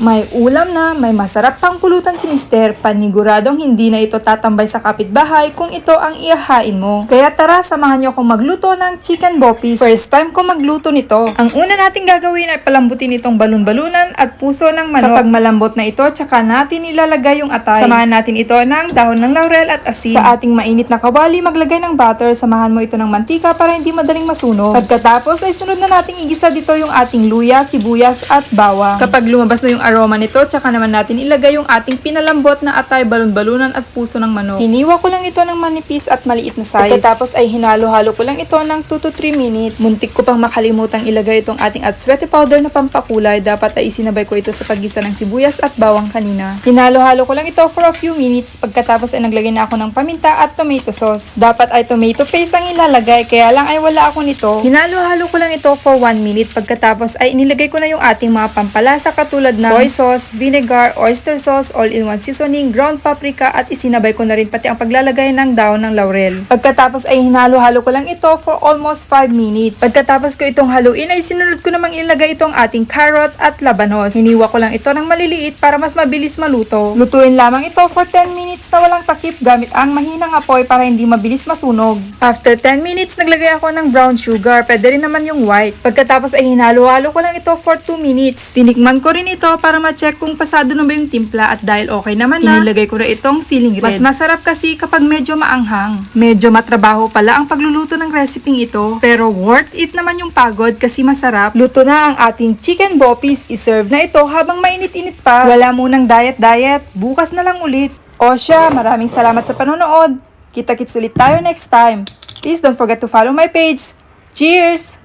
May ulam na, may masarap pang pulutan si Mister, paniguradong hindi na ito tatambay sa kapitbahay kung ito ang ihahain mo. Kaya tara, samahan niyo akong magluto ng chicken bopis. First time ko magluto nito. Ang una nating gagawin ay palambutin itong balon-balunan at puso ng manok. Kapag malambot na ito, tsaka natin ilalagay yung atay. Samahan natin ito ng dahon ng laurel at asin. Sa ating mainit na kawali, maglagay ng butter. Samahan mo ito ng mantika para hindi madaling masunog. Pagkatapos ay sunod na nating igisa dito yung ating luya, sibuyas at bawang. Kapag lumabas na yung aroma nito, tsaka naman natin ilagay yung ating pinalambot na atay, balon-balunan at puso ng manok. Hiniwa ko lang ito ng manipis at maliit na size. Pagkatapos ay hinalo-halo ko lang ito ng 2 to 3 minutes. Muntik ko pang makalimutang ilagay itong ating atswete powder na pampakulay. Dapat ay isinabay ko ito sa paggisa ng sibuyas at bawang kanina. Hinalo-halo ko lang ito for a few minutes. Pagkatapos ay naglagay na ako ng paminta at tomato sauce. Dapat ay tomato paste ang ilalagay, kaya lang ay wala ako nito. Hinalo-halo ko lang ito for 1 minute. Pagkatapos ay inilagay ko na yung ating mga pampalasa katulad ng soy sauce, vinegar, oyster sauce, all-in-one seasoning, ground paprika at isinabay ko na rin pati ang paglalagay ng daon ng laurel. Pagkatapos ay hinalo-halo ko lang ito for almost 5 minutes. Pagkatapos ko itong haluin ay sinunod ko namang ilagay itong ating carrot at labanos. Hiniwa ko lang ito ng maliliit para mas mabilis maluto. Lutuin lamang ito for 10 minutes na walang takip gamit ang mahinang apoy para hindi mabilis masunog. After 10 minutes, naglagay ako ng brown sugar. Pwede rin naman yung white. Pagkatapos ay hinalo-halo ko lang ito for 2 minutes. Tinikman ko rin ito para ma-check kung pasado na ba yung timpla at dahil okay naman na, inilagay ko na itong siling red. Mas masarap kasi kapag medyo maanghang. Medyo matrabaho pala ang pagluluto ng reseping ito, pero worth it naman yung pagod kasi masarap. Luto na ang ating chicken bopis. Iserve na ito habang mainit-init pa. Wala munang diet-diet. Bukas na lang ulit. O siya, maraming salamat sa panonood. Kita-kits ulit tayo next time. Please don't forget to follow my page. Cheers!